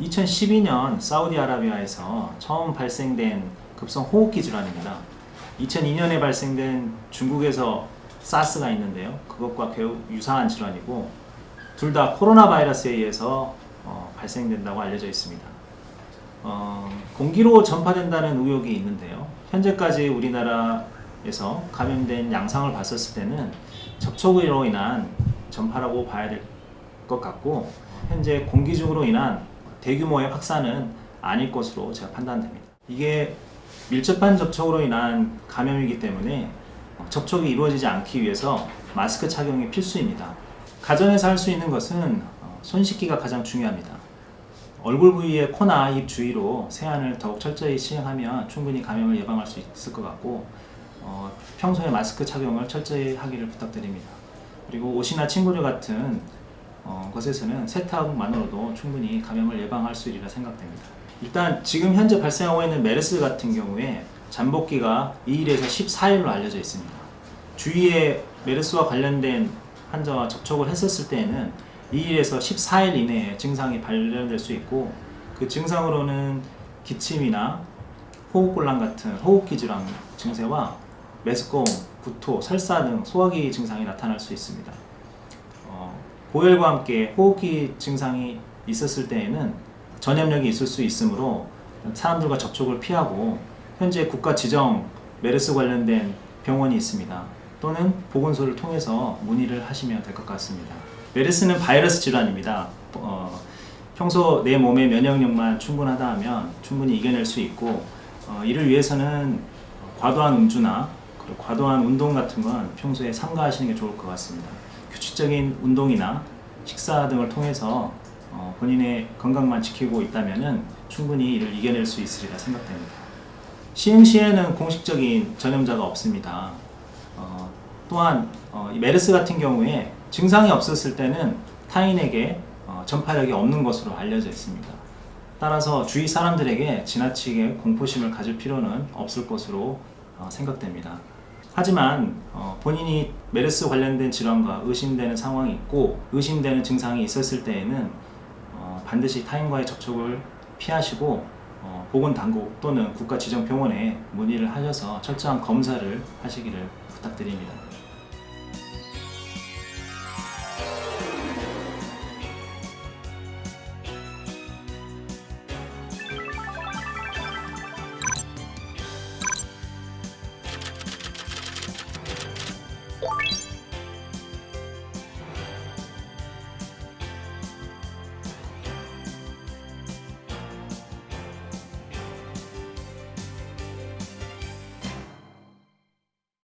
2012년 사우디아라비아에서 처음 발생된 급성 호흡기 질환입니다. 2002년에 발생된 중국에서 사스가 있는데요. 그것과 매우 유사한 질환이고 둘 다 코로나 바이러스에 의해서 어, 발생된다고 알려져 있습니다. 어, 공기로 전파된다는 의혹이 있는데요. 현재까지 우리나라에서 감염된 양상을 봤었을 때는 접촉으로 인한 전파라고 봐야 될 것 같고 현재 공기 중으로 인한 대규모의 확산은 아닐 것으로 제가 판단됩니다. 이게 밀접한 접촉으로 인한 감염이기 때문에 어, 접촉이 이루어지지 않기 위해서 마스크 착용이 필수입니다. 가정에서 할 수 있는 것은 어, 손 씻기가 가장 중요합니다. 얼굴 부위의 코나 입 주위로 세안을 더욱 철저히 시행하면 충분히 감염을 예방할 수 있을 것 같고 어, 평소에 마스크 착용을 철저히 하기를 부탁드립니다. 그리고 옷이나 침구류 같은 어, 것에서는 세탁만으로도 충분히 감염을 예방할 수 있리라 생각됩니다. 일단 지금 현재 발생하고 있는 메르스 같은 경우에 잠복기가 2일에서 14일로 알려져 있습니다. 주위에 메르스와 관련된 환자와 접촉을 했었을 때에는 2일에서 14일 이내에 증상이 발견될 수 있고 그 증상으로는 기침이나 호흡곤란 같은 호흡기 질환 증세와 메스꺼움, 구토, 설사 등 소화기 증상이 나타날 수 있습니다. 어, 고열과 함께 호흡기 증상이 있었을 때에는 전염력이 있을 수 있으므로 사람들과 접촉을 피하고 현재 국가 지정 메르스 관련된 병원이 있습니다. 또는 보건소를 통해서 문의를 하시면 될 것 같습니다. 메르스는 바이러스 질환입니다. 어, 평소 내 몸의 면역력만 충분하다 하면 충분히 이겨낼 수 있고 어, 이를 위해서는 과도한 음주나 과도한 운동 같은 건 평소에 삼가하시는 게 좋을 것 같습니다. 규칙적인 운동이나 식사 등을 통해서 어, 본인의 건강만 지키고 있다면 충분히 이를 이겨낼 수 있으리라 생각됩니다. 시흥시에는 공식적인 전염자가 없습니다. 어, 또한 어, 이 메르스 같은 경우에 증상이 없었을 때는 타인에게 어, 전파력이 없는 것으로 알려져 있습니다. 따라서 주위 사람들에게 지나치게 공포심을 가질 필요는 없을 것으로 어, 생각됩니다. 하지만 어, 본인이 메르스 관련된 질환과 의심되는 상황이 있고 의심되는 증상이 있었을 때에는 어, 반드시 타인과의 접촉을 피하시고 어, 보건당국 또는 국가 지정 병원에 문의를 하셔서 철저한 검사를 하시기를 부탁드립니다.